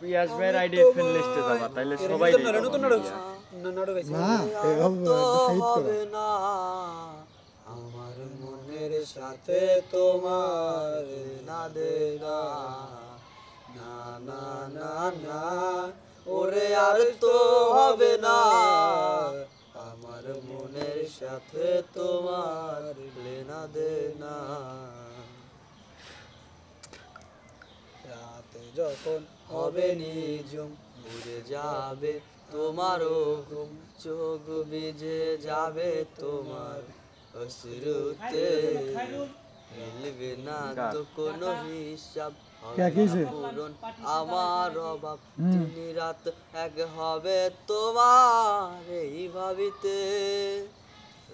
পিয়াস ভাইয়ের ID friend লিস্টে যাবা তাইলে সবাই নতুন নাটক নাটক না আছে হবে না আমার মনের সাথে তোমার না দে না না না না ওরে আর তো হবে না সাথে তোমার লেনা দেনা। রাতে যখন হবে নিজুম উড়ে যাবে তোমারও ঘুম। চোখ ভিজে যাবে তোমার অশ্রুতে। মিলবে না তো কোনো হিসাব পূরণ আমার অভাব। দিন রাত এক হবে তোমার এই ভাবিতে।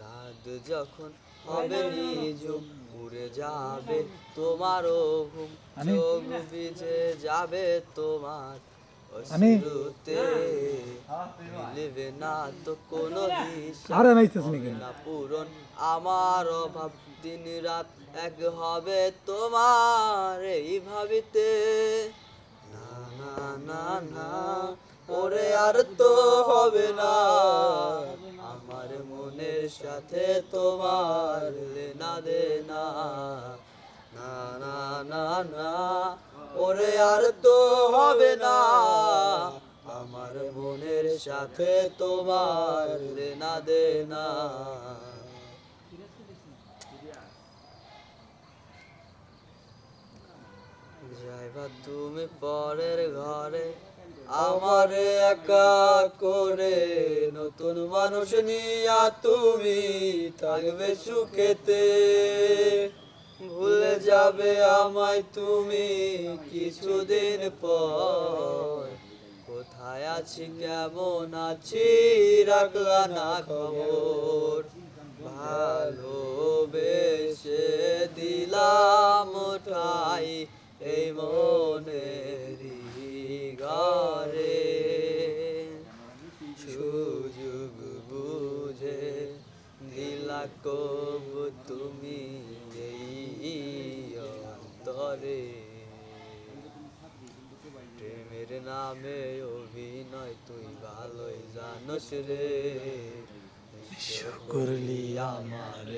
রাত যখন হবে নিজুম উড়ে যাবে তোমারও ঘুম চোখ ভিজে যাবে তোমার? অশ্রুতে। মিলবে না তো কোনো নি পূরণ। আমার অভাব দিন রাত এক হবে তোমার এই ভাবিতে। না না না না ওরে আর তো হবে না। সাথে তোমার লেনা দে না না না না, ওরে আর তো হবে না। আমার মনের সাথে তোমার লেনা দে না যাইবা তুমি পরের ঘরে। আমার একা করে নতুন মানুষ নিয়া তুমি থাকবে সুখেতে। ভুলে যাবে আমায় তুমি কিছুদিন পর। কোথায় আছি, কেমন আছি, রাখলা না খবর। ভালোবেসে দিলাম ঠাই এই মনেরই ঘরে সুযোগ বুঝে দিলা কব তুমি অন্তরে। প্রেমের নামে অভিনয় তুই ভালোই জানোস রে। করলি আমার।